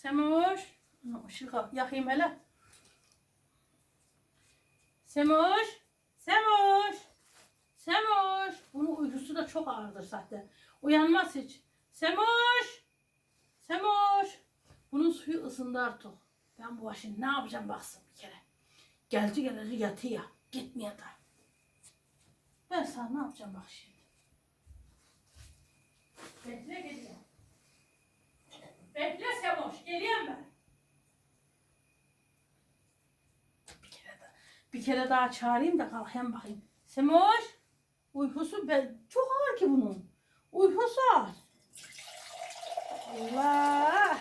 Semoş. Işık yakayım hele. Semoş. Semoş. Semoş. Bunun uykusu da çok ağırdır zaten. Uyanmaz hiç. Semoş. Semoş. Bunun suyu ısındı artık. Ben bu başın ne yapacağım baksın bir kere. Geldi geleli yatıyor. Gitmiyor da. Ben sana ne yapacağım bak şimdi. Bekle geliyor. Bekle Semoş. Geliyorum ben. Bir kere daha, bir kere daha çağırayım da kalkayım bakayım. Semoş. Uykusu ben, çok ağır ki bunun. Uykusu ağır. Allah.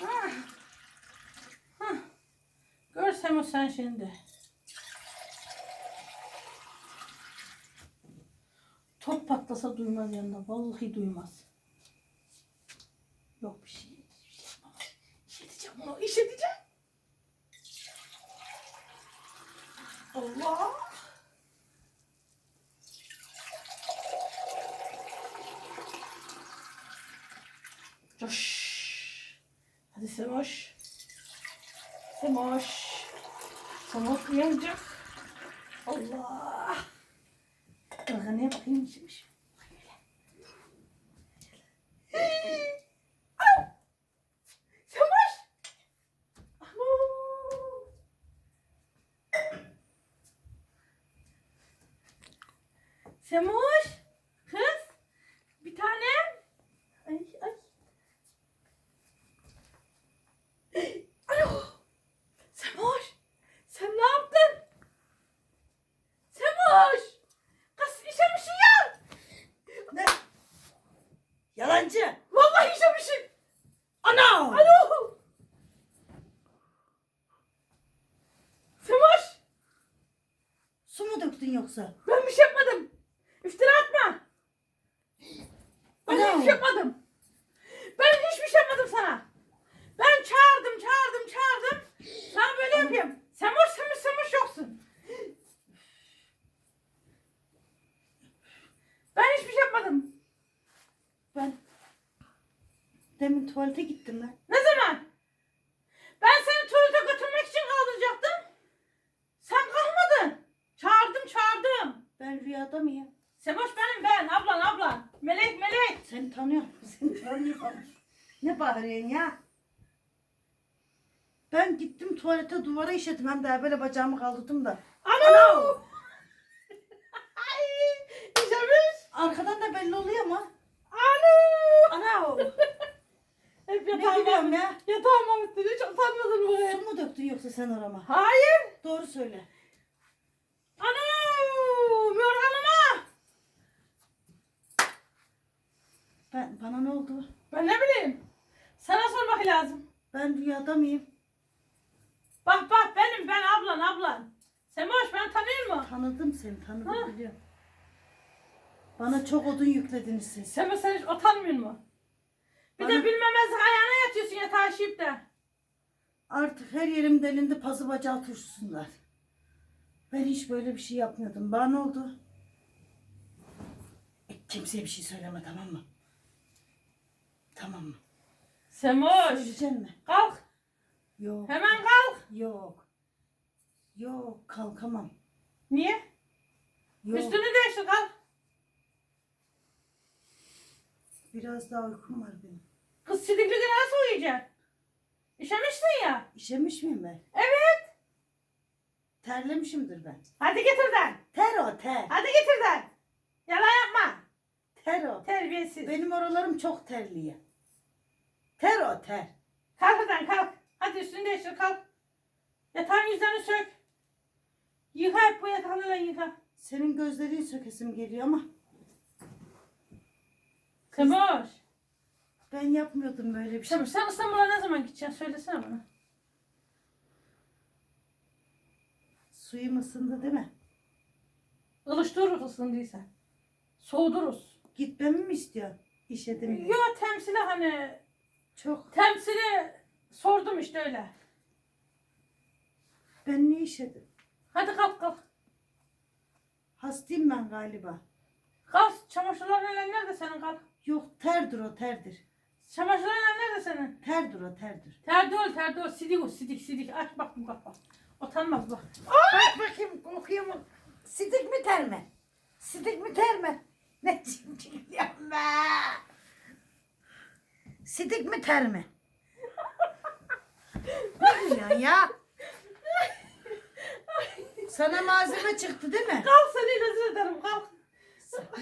Hah. Hah. Gör Semoş sen şimdi. Top patlasa duymaz yanında. Vallahi duymaz. Yok bir şey. Bir şey yapamam. İş edeceğim onu. İş edeceğim. Allah. Coş. Hadi Semoş. Semoş. Semoş uyanacak. Allah. Organaya bakayım içmiş. Semoş. Alo. Semoş. Kız. Bir tanem. Ay ay. Alo. Semoş. Sen ne yaptın? Semoş. Kız işemişsin ya. Ne? Yalancı. Vallahi işemişsin. Ana! Alo. Semoş. Su mu döktün yoksa? Ben bir şey yapmadım. İftira atma. Ben Ana. hiçbir şey yapmadım. Ben hiçbir şey yapmadım sana. Ben çağırdım, çağırdım, çağırdım. Sana böyle yapayım. Semoş, semoş, semoş yoksun. Ben hiçbir şey yapmadım. Ben demin tuvalete gittim ben. Ne zaman? Ben seni tuvalete götürmek için kaldıracaktım. Sen kalkmadın. Çağırdım, çağırdım. Ben rüyada mıyım? Semoş benim ben, ablan, ablan. Melek, melek. Seni tanıyorum. Seni tanıyorum. ne bağırıyorsun ya? Ben gittim tuvalete duvara işedim. Hem de böyle bacağımı kaldırdım da. Alo. Ay, işemiş. Arkadan da belli oluyor mu? Alo. Ana! Hep ne yatağıma, gülüyorum ya? yatağıma üstüne hiç utanmadın buraya. Su mu döktün yoksa sen orama? Hayır. Doğru söyle. Alo. Yorganıma. Ben, bana ne oldu? Ben ne bileyim. Lazım. Ben rüyada mıyım? Bak bak benim ben ablan ablan. Semoş ben tanıyor mu? Tanıdım seni tanıdım Ha? biliyorum. Bana çok odun yüklediniz siz. Semoş sen hiç utanmıyor mu? Bir Bana- de bilmemezlik ayağına yatıyorsun yatağa şişip de. Artık her yerim delindi pazı bacağı turşusunlar. Ben hiç böyle bir şey yapmıyordum. Bana ne oldu? E, kimseye bir şey söyleme tamam mı? Tamam mı? Semoş. Söyleyeceksin mi? Kalk. Yok. Hemen kalk. Yok. Yok kalkamam. Niye? Yok. Üstünü değiştir kalk. Biraz daha uykum var benim. Kız sidikli nasıl uyuyacaksın? İşemişsin ya. İşemiş miyim ben? Evet. Terlemişimdir ben. Hadi getirden. Ter o ter. Hadi getirden. Yalan yapma. Ter o. Terbiyesiz. Benim oralarım çok terliye. Ter o ter. Kalk oradan kalk. Hadi üstünü değiştir kalk. Yatağın yüzlerini sök. Yıka hep bu yatağını yıka. Senin gözlerin sökesim geliyor ama Semoş. ben yapmıyordum böyle bir şey. Semoş sen İstanbul'a ne zaman gideceksin söylesene bana. Suyum ısındı değil mi? Ilıştırırız ısındıysa. Soğuduruz. Gitmemi mi istiyorsun? İşedim diye. Yok temsili hani Çok. temsili sordum işte öyle. Ben ne işedim? Hadi kalk kalk. Hastayım ben galiba. Kalk çamaşırlar öyle nerede senin kalk. Yok terdir o terdir. Çamaşırlar nerede senin? Ter terdir o terdir. Terdol terdol sidik o sidik sidik. Aç bak bak bak. Utanmaz bak. Bak bakayım kokuyor mu? Sidik mi ter mi? Sidik mi ter mi? Ne cimcikliyorum be? Sidik mi ter mi? ne diyorsun ya? Sana malzeme çıktı değil mi? Kalk seni rezil ederim kalk.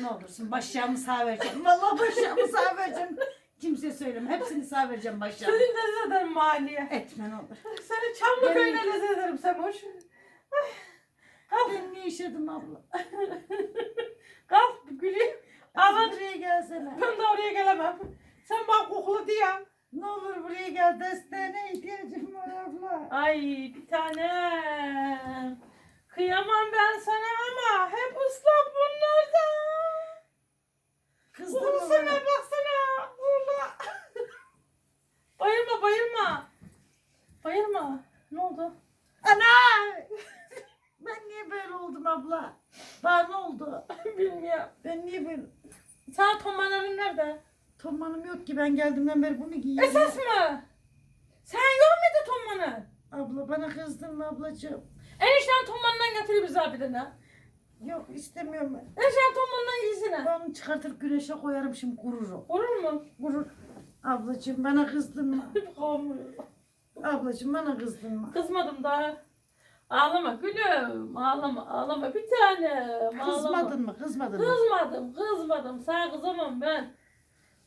Ne olursun başyağımı sağ vereceğim. Vallahi başyağımı sağ vereceğim. Kimseye söyleme. Hepsini sağ vereceğim Seni başyağımı. rezil ederim mahalleye. Etme ne olur. Seni Çamlı Ben- köyüne rezil ederim Semoş. Kalk. Ben ne işedim abla? Kalk güleyim. Ağzın Buraya gelsene. ben de oraya gelemem. Sen bak kokulu diye. Ne olur buraya gel. Desteğine ihtiyacım var abla. Ay bir tane. Kıyamam ben sana ama hep ıslak bunlarda. Kızdın mı Uğursana bana? baksana. Uğurla. bayılma bayılma. Bayılma. Ne oldu? Ana! Ben niye böyle oldum abla? Bana ne oldu? Bilmiyorum. Ben niye böyle... Sana tomanların Tomanım yok ki ben geldiğimden beri bunu giyiyorum. Esas mı? Sen görmedin tomanı. Abla bana kızdın mı ablacığım? Enişten tomanından getir bizi abidine. Yok istemiyorum ben. Enişten tomanından giysene. Ben onu çıkartır güneşe koyarım şimdi kururum. Olur mu? Kurur. Ablacığım bana kızdın mı? Ablacığım bana kızdın mı? Kızmadım daha. Ağlama gülüm. Ağlama ağlama bir tanem. Ağlama. Kızmadın mı? Kızmadın mı? Kızmadım kızmadım. Sana kızamam ben.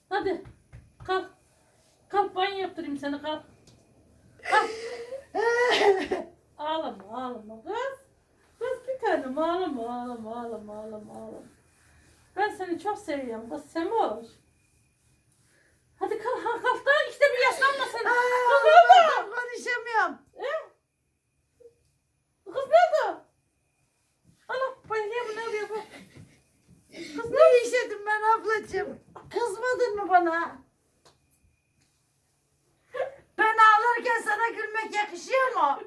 Hadi kalk. Kalk banyo yaptırayım seni kalk. Kalk. Ağlama ağlama kız. Kız bir tanem ağlama ağlama ağlama ağlama ağlama. Ben seni çok seviyorum kız Semoş. Hadi kalk kalk kalk da işte bir yaşlanmasın. Kız ben konuşamıyorum. He? Kız nerede? Ana bayılıyor bu ne yapıyor bu? Kız ne işledim ben ablacığım? Bana? Ben ağlarken sana gülmek yakışıyor mu?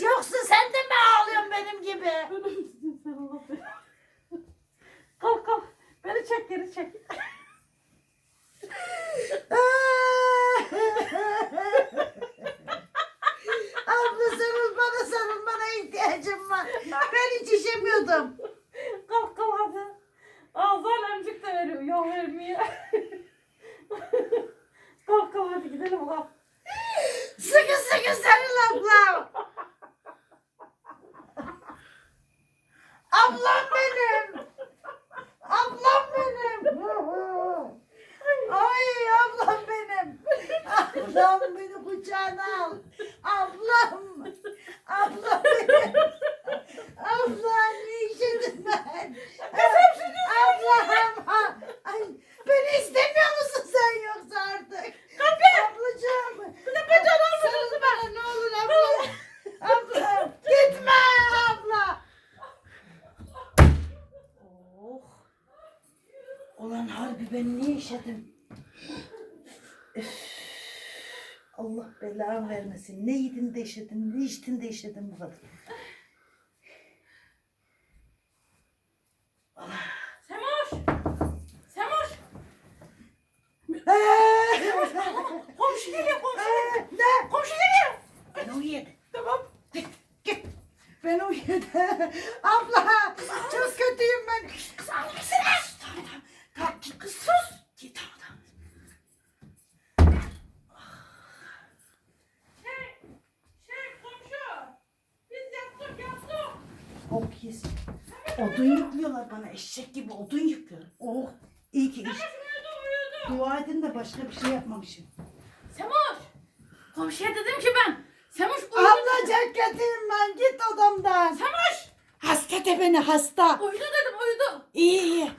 Yoksa sen de mi ağlıyorsun benim gibi? Kalk kalk. Beni çek geri çek. Abla sarıl bana sarıl bana ihtiyacım var. Ben hiç işemiyordum. Kalk kalk hadi. Ağzından emcik de veriyor. Yok vermiyor. kalk kalk hadi gidelim kalk. Sıkı sıkı sarıl ablam. Ablam benim. Ablam benim. Ay ablam benim. Ablam beni kucağına al. Ablam. Ablam benim. Ablam ne işedim ben? Ablam. Ay, beni istemiyor musun sen yoksa artık? Ablacığım. Bir de bacağını Sarıl bana ne olur abla. Abla. Gitme abla. Oh. Ulan harbi ben niye işedim? Allah belanı vermesin. Ne yedin de işedin, ne içtin de işedin bu kadar. Semoş. Semoş. Komşu geliyor komşu. ne? Komşu geliyor. Ben uyuyadım. Tamam. Git, git. Ben uyuyadım. Abla, çok kötüyüm ben. Kız ağlamasın. Tamam, tamam. Tamam, git kız sus. Git, tamam, tamam. Şey, şey komşu. Biz yaptık yaptık. Oh yes. Odun yüklüyorlar bana. Eşek gibi odun yüklüyorlar. Oh, iyi ki iş. Dua edin de başka bir şey yapmamışım. Semoş. Komşuya dedim ki ben. Semoş uyudu. Abla kötüyüm ben. Git odamdan. Semoş. Hasta de beni hasta. Uyudu dedim uyudu. İyi iyi.